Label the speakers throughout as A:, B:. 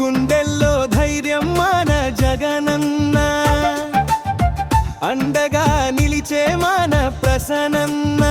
A: గుండెల్లో ధైర్యం మన జగనన్న. అండగా నిలిచే మన ప్రసనన్న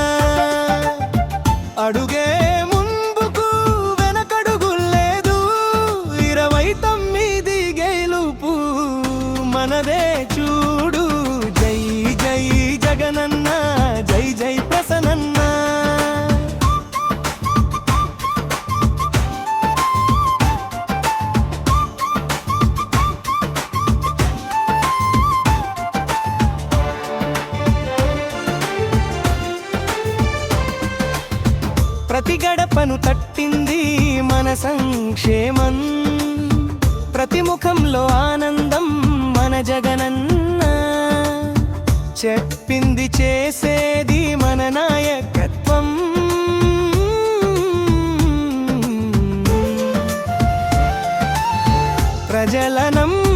A: ప్రతి గడపను తట్టింది మన సంక్షేమం. ప్రతి ముఖంలో ఆనందం మన జగనన్న. చెప్పింది చేసేది మన నాయకత్వం. ప్రజల నమ్మ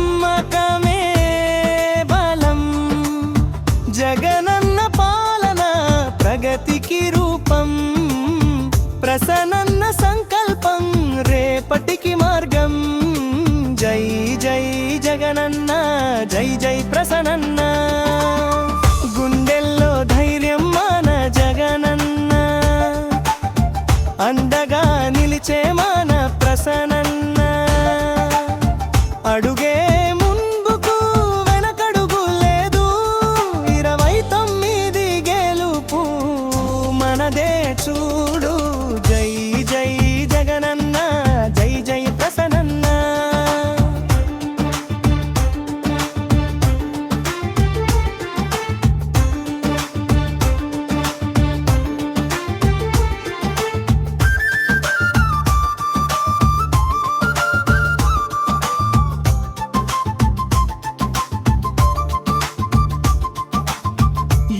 A: ప్రసనన్న సంకల్పం రేపటికి మార్గం. జై జై జగనన్న జై జై ప్రసనన్నా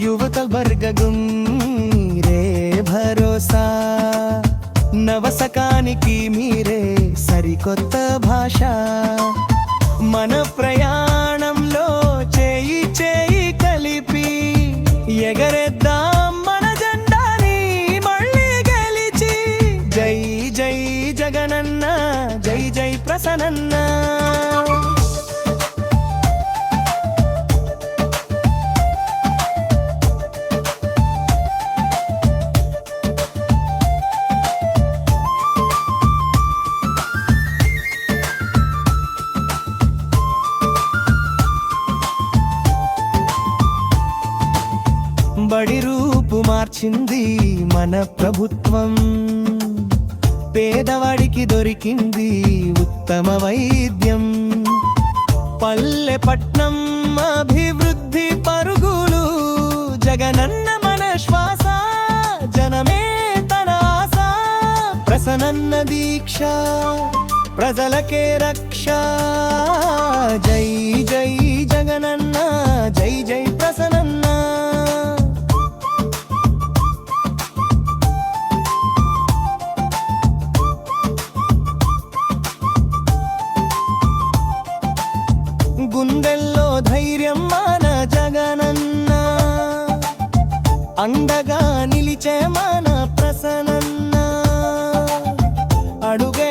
A: యువత వర్గగుం రే భరోసా. నవసకానికి మీరే సరికొత్త భాష. మన ప్రయాణంలో చేయి చేయి కలిపి ఎగరేద్దాం మన జెండాని మళ్ళీ గెలిచి. జై జై జగనన్న జై జై ప్రసనన్న బడి రూపు మార్చింది మన ప్రభుత్వం. పేదవాడికి దొరికింది ఉత్తమ వైద్యం. పల్లె పట్నం అభివృద్ధి పరుగులు జగనన్న మన శ్వాస జనమే తన ఆశ. ప్రసనన్న దీక్ష ప్రజలకే రక్ష. జై జై జగనన్న జై గుండెల్లో ధైర్యం మన జగనన్న. అండగా నిలిచే మన ప్రసనన్న అడుగే